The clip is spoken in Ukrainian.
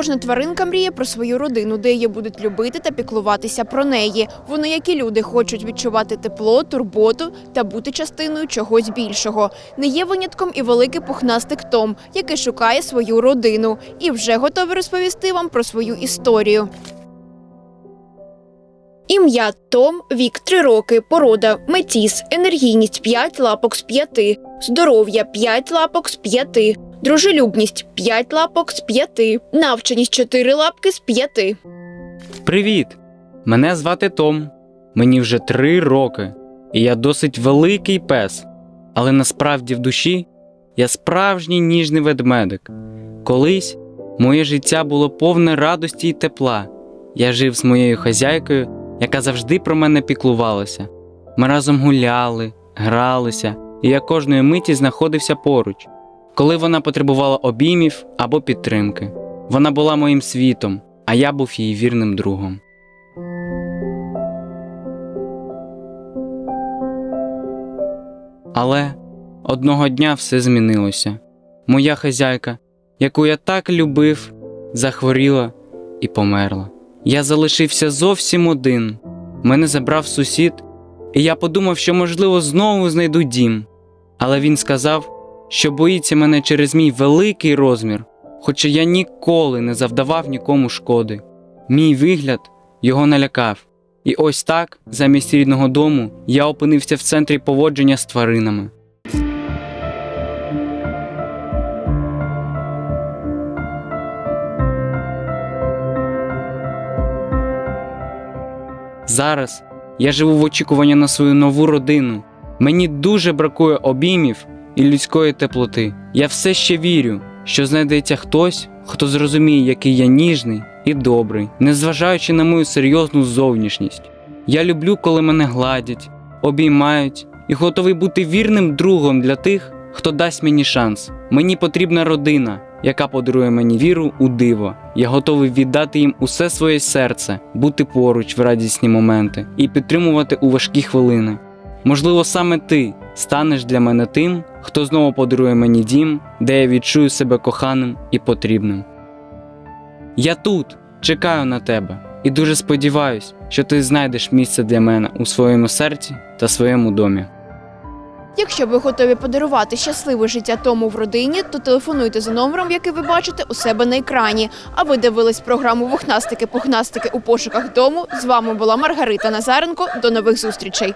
Кожна тваринка мріє про свою родину, де її будуть любити та піклуватися про неї. Вони, як і люди, хочуть відчувати тепло, турботу та бути частиною чогось більшого. Не є винятком і великий пухнастик Том, який шукає свою родину і вже готовий розповісти вам про свою історію. Ім'я Том, вік 3 роки, порода метіс, енергійність 5 лапок з 5, здоров'я 5 лапок з 5, дружелюбність 5 лапок з 5, навченість 4 лапки з 5. Привіт! Мене звати Том. Мені вже три роки, і я досить великий пес. Але насправді в душі я справжній ніжний ведмедик. Колись моє життя було повне радості й тепла. Я жив з моєю хазяйкою, яка завжди про мене піклувалася. Ми разом гуляли, гралися, і я кожної миті знаходився поруч, коли вона потребувала обіймів або підтримки. Вона була моїм світом, а я був її вірним другом. Але одного дня все змінилося. Моя хазяйка, яку я так любив, захворіла і померла. Я залишився зовсім один. Мене забрав сусід, і я подумав, що, можливо, знову знайду дім. Але він сказав, що боїться мене через мій великий розмір, хоча я ніколи не завдавав нікому шкоди. Мій вигляд його налякав. І ось так, замість рідного дому, я опинився в центрі поводження з тваринами. Зараз я живу в очікуванні на свою нову родину. Мені дуже бракує обіймів і людської теплоти. Я все ще вірю, що знайдеться хтось, хто зрозуміє, який я ніжний і добрий, незважаючи на мою серйозну зовнішність. Я люблю, коли мене гладять, обіймають і готовий бути вірним другом для тих, хто дасть мені шанс. Мені потрібна родина, яка подарує мені віру у диво. Я готовий віддати їм усе своє серце, бути поруч в радісні моменти і підтримувати у важкі хвилини. Можливо, саме ти станеш для мене тим, хто знову подарує мені дім, де я відчую себе коханим і потрібним. Я тут чекаю на тебе і дуже сподіваюсь, що ти знайдеш місце для мене у своєму серці та своєму домі. Якщо ви готові подарувати щасливе життя тому в родині, то телефонуйте за номером, який ви бачите у себе на екрані. А ви дивились програму Вухнастики-пухнастики у пошуках дому. З вами була Маргарита Назаренко. До нових зустрічей.